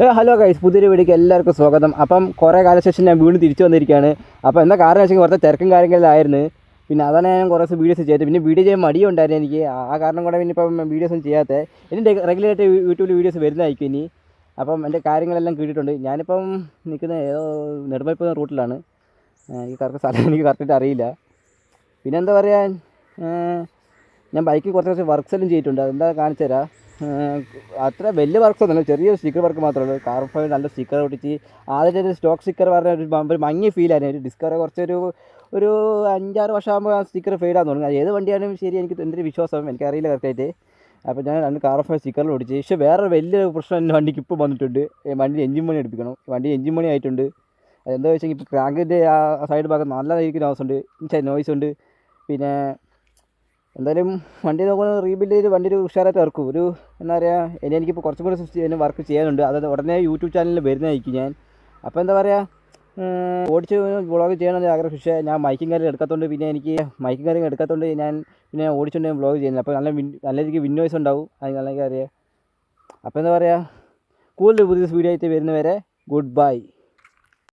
Hello guys പുതിയൊരു വീഡിയോക്ക് എല്ലാവർക്കും സ്വാഗതം. അപ്പം കുറേ കാലശേഷം ഞാൻ വീണ്ടും തിരിച്ചു വന്നിരിക്കുകയാണ്. അപ്പം എന്താ കാരണം വെച്ചാൽ കുറച്ച് തിരക്കും കാര്യങ്ങളിലായിരുന്നു പിന്നെ അതാണ് ഞാൻ കുറേ ദിവസം വീഡിയോസ് ചെയ്തത്. പിന്നെ വീഡിയോ ചെയ്യാൻ മടിയുണ്ടായിരുന്നു എനിക്ക്. ആ കാരണം കൂടെ പിന്നെ ഇപ്പം വീഡിയോസ് ഒന്നും ചെയ്യാത്തത് ഇനി റെഗുലറായിട്ട് യൂട്യൂബിൽ വീഡിയോസ് വരുന്നതായിരിക്കും ഇനി. അപ്പം എന്റെ കാര്യങ്ങളെല്ലാം കിട്ടിയിട്ടുണ്ട് ഞാനിപ്പം നിൽക്കുന്ന ഏതോ നെടുമ്പൈപ്പ് റൂട്ടിലാണ്. എനിക്ക് കറക്റ്റ് സ്ഥലം എനിക്ക് കറക്റ്റായിട്ട് അറിയില്ല. പിന്നെ എന്താ പറയുക ഞാൻ ബൈക്കിൽ കുറച്ച് കുറച്ച് വർക്ക്സെല്ലാം ചെയ്തിട്ടുണ്ട്. അതെന്താ കാണിച്ചു തരാം അത്ര വലിയ വർക്കൊന്നുമില്ല ചെറിയൊരു ചെറിയ സ്റ്റിക്കർ വർക്ക് മാത്രമേ ഉള്ളൂ. കാർബൺ നല്ല സ്റ്റിക്കർ ഒട്ടിച്ച് ആദ്യത്തെ ഒരു സ്റ്റോക്ക് സ്റ്റിക്കർ പറഞ്ഞ ഒരു മങ്ങിയ ഫീലായിരുന്നു ഒരു ഡിസ്കവർ കുറച്ചൊരു ഒരു അഞ്ചാറ് വർഷമാകുമ്പോൾ ആ സ്റ്റിക്കർ ഫെയ്ഡാന്ന് തുടങ്ങി. ഏത് വണ്ടിയാണെങ്കിലും ശരി എനിക്ക് ഒരു വിശ്വാസം. എനിക്കറിയില്ല കറക്റ്റായിട്ട് അപ്പോൾ ഞാൻ രണ്ട് കാർബൺ സ്റ്റിക്കറിൽ ഒടിച്ച് പക്ഷേ വേറെ വലിയ പ്രശ്നം എന്റെ വണ്ടിക്ക് ഇപ്പോൾ വന്നിട്ടുണ്ട്. വണ്ടി എഞ്ചിൻ മണി എടുപ്പിക്കണം. വണ്ടി എഞ്ചിൻ മണി ആയിട്ടുണ്ട്. അതെന്താ വെച്ചാൽ ഇപ്പോൾ ക്രാങ്കിന്റെ ആ സൈഡ് ഭാഗം നല്ല രീതിക്ക് നോയ്സ് ഉണ്ട്. നോയ്സ് ഉണ്ട്. പിന്നെ എന്തായാലും വണ്ടി നോക്കുന്നത് റീബിൽഡ് ചെയ്ത് വണ്ടി ഒരു ഉഷാറായിട്ട് ഇറക്കും ഒരു എന്താ പറയുക ഇനി എനിക്കിപ്പോൾ കുറച്ചും കൂടി വർക്ക് ചെയ്യാനുണ്ട്. അത് ഉടനെ യൂട്യൂബ് ചാനലിൽ വരുന്നതായിരിക്കും ഞാൻ. അപ്പോൾ എന്താ പറയുക ഓടിച്ച് വ്ളോഗ് ചെയ്യണമെന്ന് ആഗ്രഹം. പക്ഷേ ഞാൻ മൈക്കും കാര്യം എടുക്കാത്തതുകൊണ്ട് പിന്നെ എനിക്ക് മൈക്കും കാര്യം എടുക്കാത്തതുകൊണ്ട് ഞാൻ പിന്നെ ഓടിച്ചുകൊണ്ട് വ്ളോഗ് ചെയ്യുന്നത് അപ്പോൾ നല്ല നല്ല രീതിക്ക് വിന്നോയ്സ് ഉണ്ടാവും. അത് നല്ല കാര്യം. അപ്പോൾ എന്താ പറയുക കൂടുതൽ പുതിയ വീഡിയോ ആയിട്ട് വരുന്നവരെ ഗുഡ് ബൈ